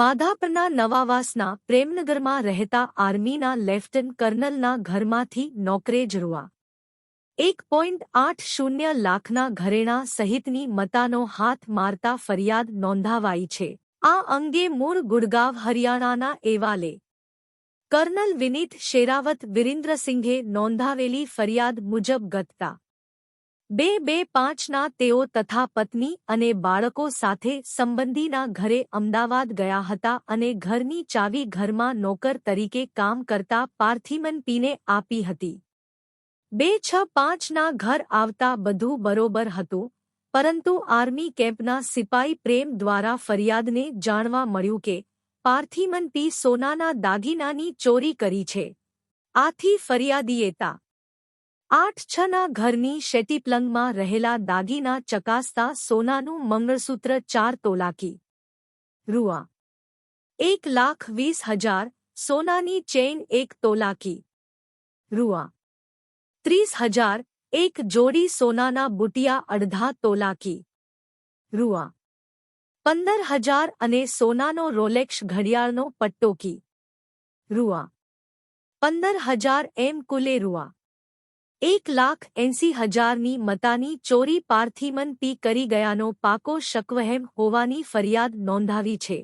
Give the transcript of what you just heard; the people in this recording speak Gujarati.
માધાપરના નવાવાસના પ્રેમનગરમાં રહેતા આર્મીના લેફ્ટનન્ટ કર્નલના ઘરમાંથી નોકરે જરૂઆ એક પોઈન્ટ આઠ શૂન્ય લાખના ઘરેણાં સહિતની મતાનો હાથ મારતા ફરિયાદ નોંધાવાઈ છે. આ અંગે મૂળ ગુડગાવ હરિયાણાના એવાલે. કર્નલ વિનીત શેરાવત વિરેન્દ્રસિંઘે નોંધાવેલી ફરિયાદ મુજબ ગતતા બે બે પાંચના તેઓ તથા પત્ની અને બાળકો સાથે સંબંધીના ઘરે અમદાવાદ ગયા હતા અને ઘરની ચાવી ઘરમાં નોકર તરીકે કામ કરતા પાર્થિમન પીને આપી હતી. બે છ પાંચના ઘર આવતા બધું બરોબર હતું, પરંતુ આર્મી કેમ્પના સિપાઈ પ્રેમ દ્વારા ફરિયાદને જાણવા મળ્યું કે પાર્થિમન પી સોનાના દાગીનાની ચોરી કરી છે. આથી ફરિયાદીએતા આઠ છના ઘરની શેટીપ્લંગમાં રહેલા દાગીના ચકાસતા સોનાનું મંગળસૂત્ર ચાર તોલાકી રૂઆ એક લાખ વીસ હજાર સોનાની ચેઇન એક તોલાકી રૂઆ ત્રીસ હજાર એક જોડી સોનાના બુટિયા અડધા તોલાકી રૂઆ પંદર હજાર અને સોનાનો રોલેક્સ ઘડિયાળનો પટ્ટોકી રૂઆ પંદર હજાર એમ કુલે રૂઆ એક લાખ એંસી હજારની મતાની ચોરી પાર્થિમન પી કરી ગયાનો પાકો શકવહેમ હોવાની ફરિયાદ નોંધાવી છે.